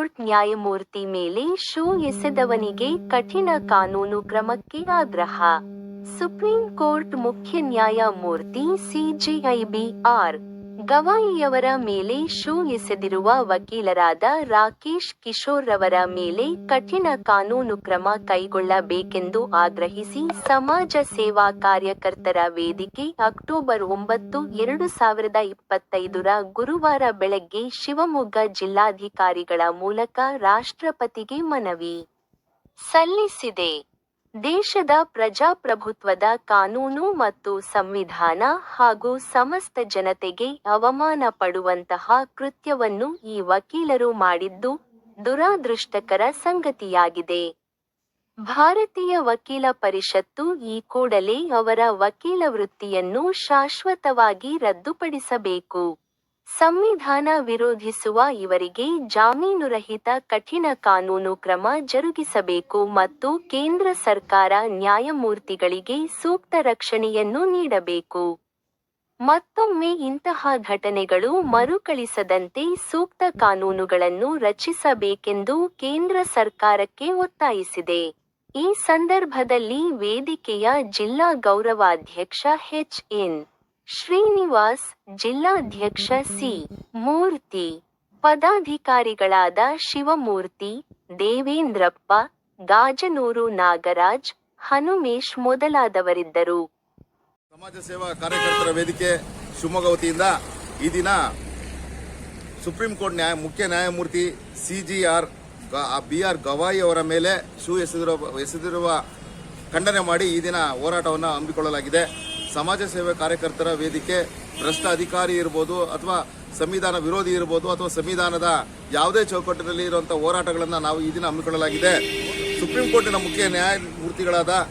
Court ನ್ಯಾಯಮೂರ್ತಿ ಮೇಲೆ shoe ಎಸೆದವನಿಗೆ ಕಠಿಣ ಕಾನೂನು ಕ್ರಮಕ್ಕೆ ಆಗ್ರಹ. ಸುಪ್ರೀಂ ಕೋರ್ಟ್ ಮುಖ್ಯ ನ್ಯಾಯಮೂರ್ತಿ ಸಿಜೆಐಬಿ ಆರ್. ಗವಾಯಿಯವರ ಮೇಲೆ ಶೂ ಎಸೆದಿರುವ ವಕೀಲರಾದ ರಾಕೇಶ್ ಕಿಶೋರ್ ರವರ ಮೇಲೆ ಕಠಿಣ ಕಾನೂನು ಕ್ರಮ ಕೈಗೊಳ್ಳಬೇಕೆಂದು ಆಗ್ರಹಿಸಿ ಸಮಾಜ ಸೇವಾ ಕಾರ್ಯಕರ್ತರ ವೇದಿಕೆ ಅಕ್ಟೋಬರ್ ಒಂಬತ್ತು, ಎರಡು ಸಾವಿರದ ಇಪ್ಪತ್ತೈದರ ಗುರುವಾರ ಬೆಳಗ್ಗೆ ಶಿವಮೊಗ್ಗ ಜಿಲ್ಲಾಧಿಕಾರಿಗಳ ಮೂಲಕ ರಾಷ್ಟ್ರಪತಿಗೆ ಮನವಿ ಸಲ್ಲಿಸಿದೆ. ದೇಶದ ಪ್ರಜಾಪ್ರಭುತ್ವದ ಕಾನೂನು ಮತ್ತು ಸಂವಿಧಾನ ಹಾಗೂ ಸಮಸ್ತ ಜನತೆಗೆ ಅವಮಾನ ಪಡುವಂತಹ ಕೃತ್ಯವನ್ನು ಈ ವಕೀಲರು ಮಾಡಿದ್ದು ದುರಾದೃಷ್ಟಕರ ಸಂಗತಿಯಾಗಿದೆ. ಭಾರತೀಯ ವಕೀಲ ಪರಿಷತ್ತು ಈ ಕೂಡಲೇ ಅವರ ವಕೀಲ ವೃತ್ತಿಯನ್ನು ಶಾಶ್ವತವಾಗಿ ರದ್ದುಪಡಿಸಬೇಕು. ಸಂವಿಧಾನ ವಿರೋಧಿಸುವ ಇವರಿಗೆ ಜಾಮೀನುರಹಿತ ಕಠಿಣ ಕಾನೂನು ಕ್ರಮ ಜರುಗಿಸಬೇಕು ಮತ್ತು ಕೇಂದ್ರ ಸರ್ಕಾರ ನ್ಯಾಯಮೂರ್ತಿಗಳಿಗೆ ಸೂಕ್ತ ರಕ್ಷಣೆಯನ್ನು ನೀಡಬೇಕು. ಮತ್ತೊಮ್ಮೆ ಇಂತಹ ಘಟನೆಗಳು ಮರುಕಳಿಸದಂತೆ ಸೂಕ್ತ ಕಾನೂನುಗಳನ್ನು ರಚಿಸಬೇಕೆಂದು ಕೇಂದ್ರ ಸರ್ಕಾರಕ್ಕೆ ಒತ್ತಾಯಿಸಿದೆ. ಈ ಸಂದರ್ಭದಲ್ಲಿ ವೇದಿಕೆಯ ಜಿಲ್ಲಾ ಗೌರವಾಧ್ಯಕ್ಷ ಎಚ್ ಎನ್ ಶ್ರೀನಿವಾಸ್ ಜಿಲ್ಲಾಧ್ಯಕ್ಷ ಸಿ. ಮೂರ್ತಿ, ಪದಾಧಿಕಾರಿಗಳಾದ ಶಿವಮೂರ್ತಿ, ದೇವೇಂದ್ರಪ್ಪ, ಗಾಜನೂರು ನಾಗರಾಜ್, ಹನುಮೇಶ್ ಮೊದಲಾದವರಿದ್ದರು. ಸಮಾಜ ಸೇವಾ ಕಾರ್ಯಕರ್ತರ ವೇದಿಕೆ ಶಿವಮೊಗ್ಗ ವತಿಯಿಂದ ಈ ದಿನ ಸುಪ್ರೀಂ ಕೋರ್ಟ್ ನ್ಯಾಯ, ಮುಖ್ಯ ನ್ಯಾಯಮೂರ್ತಿ ಸಿಜಿಆರ್ ಬಿ ಆರ್ ಗವಾಯಿ ಅವರ ಮೇಲೆ ಶೂ ಎಸೆದಿರುವ ಎಸೆದಿರುವ ಖಂಡನೆ ಮಾಡಿ ಈ ದಿನ ಹೋರಾಟವನ್ನು ಹಮ್ಮಿಕೊಳ್ಳಲಾಗಿದೆ. ಸಮಾಜ ಸೇವೆ ಕಾರ್ಯಕರ್ತರ ವೇದಿಕೆ, ಭ್ರಷ್ಟ ಅಧಿಕಾರಿ ಇರ್ಬೋದು ಅಥವಾ ಸಂವಿಧಾನ ವಿರೋಧಿ ಇರ್ಬೋದು ಅಥವಾ ಸಂವಿಧಾನದ ಯಾವುದೇ ಚೌಕಟ್ಟಿನಲ್ಲಿ ಇರುವಂಥ ಹೋರಾಟಗಳನ್ನು ನಾವು ಈ ದಿನ ಹಮ್ಮಿಕೊಳ್ಳಲಾಗಿದೆ. ಸುಪ್ರೀಂ ಕೋರ್ಟಿನ ಮುಖ್ಯ ನ್ಯಾಯಮೂರ್ತಿಗಳಾದ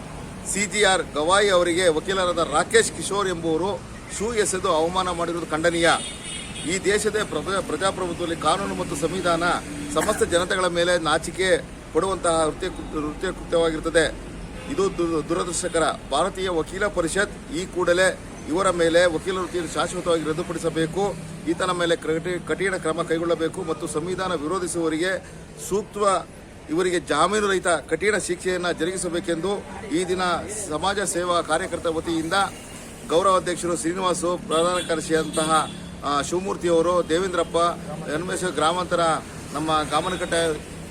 ಸಿಜಿಆರ್ ಗವಾಯಿ ಅವರಿಗೆ ವಕೀಲರಾದ ರಾಕೇಶ್ ಕಿಶೋರ್ ಎಂಬುವರು ಶೂ ಎಸೆದು ಅವಮಾನ ಮಾಡಿರುವುದು ಖಂಡನೀಯ. ಈ ದೇಶದ ಪ್ರಜಾ- ಪ್ರಜಾಪ್ರಭುತ್ವದಲ್ಲಿ ಕಾನೂನು ಮತ್ತು ಸಂವಿಧಾನ ಸಮಸ್ತ ಜನತೆಗಳ ಮೇಲೆ ನಾಚಿಕೆ ಕೊಡುವಂತಹ ನೃತ್ಯ ನೃತ್ಯ ಕೃತ್ಯವಾಗಿರುತ್ತದೆ. ಇದು ದುರದೃಷ್ಟಕರ. ಭಾರತೀಯ ವಕೀಲ ಪರಿಷತ್ ಈ ಕೂಡಲೇ ಇವರ ಮೇಲೆ ವಕೀಲ ವೃತ್ತಿಯನ್ನು ಶಾಶ್ವತವಾಗಿ ರದ್ದುಪಡಿಸಬೇಕು. ಈತನ ಮೇಲೆ ಕಠಿ- ಕಠಿಣ ಕ್ರಮ ಕೈಗೊಳ್ಳಬೇಕು ಮತ್ತು ಸಂವಿಧಾನ ವಿರೋಧಿಸುವವರಿಗೆ ಸೂಕ್ತ ಇವರಿಗೆ ಜಾಮೀನು ರಹಿತ ಕಠಿಣ ಶಿಕ್ಷೆಯನ್ನು ಜರುಗಿಸಬೇಕೆಂದು ಈ ದಿನ ಸಮಾಜ ಸೇವಾ ಕಾರ್ಯಕರ್ತ ವತಿಯಿಂದ ಗೌರವಾಧ್ಯಕ್ಷರು ಶ್ರೀನಿವಾಸು ಪ್ರಧಾನ ಕಾರ್ಯದರ್ಶಿಯಾದಂತಹ ಆ, ಶಿವಮೂರ್ತಿಯವರು ದೇವೇಂದ್ರಪ್ಪ ಹನುಮೇಶ ಗ್ರಾಮಾಂತರ ನಮ್ಮ ಗಾಮನಕಟ್ಟೆ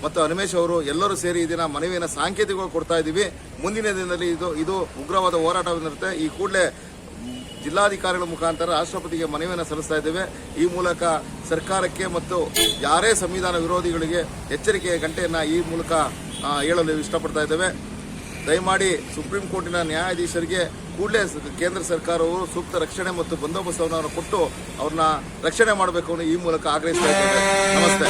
ಮತ್ತು ಹನುಮೇಶ್ ಅವರು ಎಲ್ಲರೂ ಸೇರಿ ಇದನ್ನ ದಿನ ಮನವಿಯನ್ನು ಸಾಂಕೇತಿಕವಾಗಿ ಕೊಡ್ತಾ ಇದ್ದೀವಿ. ಮುಂದಿನ ದಿನದಲ್ಲಿ ಇದು ಇದು ಉಗ್ರವಾದ ಹೋರಾಟವಿರುತ್ತೆ ಈ ಕೂಡಲೇ ಜಿಲ್ಲಾಧಿಕಾರಿಗಳ ಮುಖಾಂತರ ರಾಷ್ಟ್ರಪತಿಗೆ ಮನವಿಯನ್ನು ಸಲ್ಲಿಸ್ತಾ ಇದ್ದೇವೆ. ಈ ಮೂಲಕ ಸರ್ಕಾರಕ್ಕೆ ಮತ್ತು ಯಾರೇ ಸಂವಿಧಾನ ವಿರೋಧಿಗಳಿಗೆ ಎಚ್ಚರಿಕೆಯ ಗಂಟೆಯನ್ನು ಈ ಮೂಲಕ ಹೇಳಲು ಇಷ್ಟಪಡ್ತಾ ಇದ್ದೇವೆ. ದಯಮಾಡಿ ಸುಪ್ರೀಂ ಕೋರ್ಟಿನ ನ್ಯಾಯಾಧೀಶರಿಗೆ ಕೂಡಲೇ ಕೇಂದ್ರ ಸರ್ಕಾರವು ಸೂಕ್ತ ರಕ್ಷಣೆ ಮತ್ತು ಬಂದೋಬಸ್ತವನ್ನು ಕೊಟ್ಟು ಅವ್ರನ್ನ ರಕ್ಷಣೆ ಮಾಡಬೇಕು ಅನ್ನೋ ಈ ಮೂಲಕ ಆಗ್ರಹಿಸ್ತಾ ಇದ್ದೇವೆ. ನಮಸ್ತೆ.